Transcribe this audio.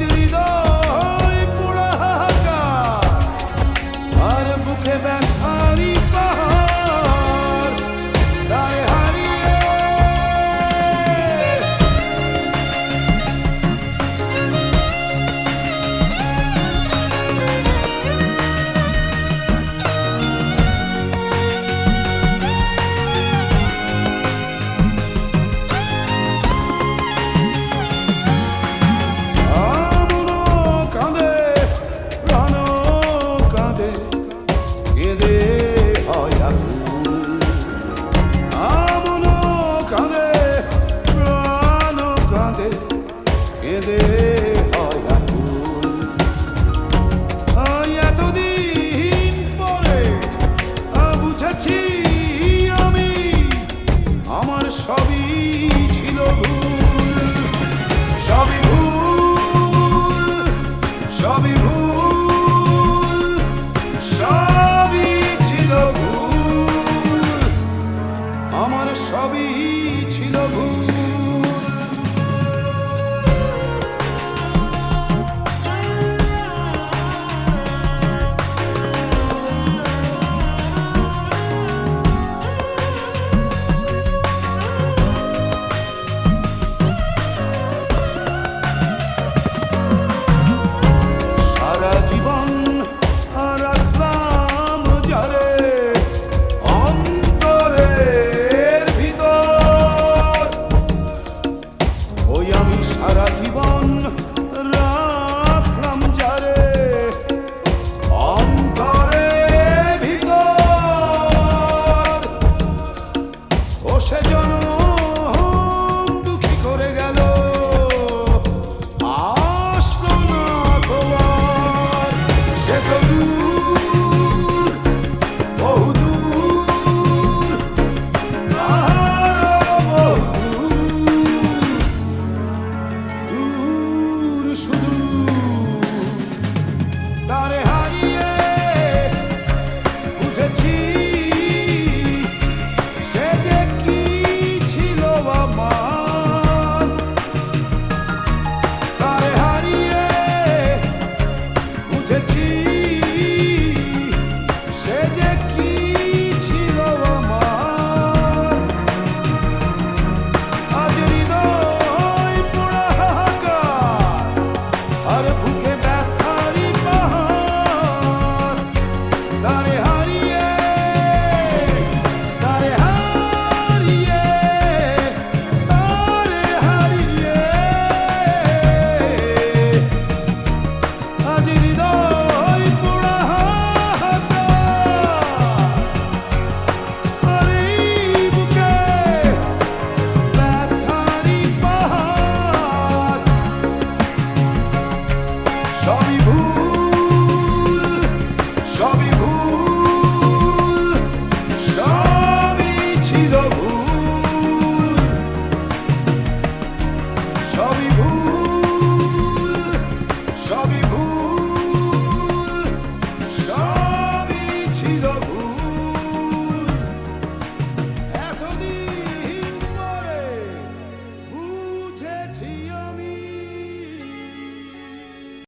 hidrogen সবই ছিল ভুল সবই ভুল সবই ভুল সবই ছিল ভুল। আমার সবই ছিল ভুল। objetivo. É সবই ভুল সবই ভুল সবই ছিল ভুল। সবই ভুল সবই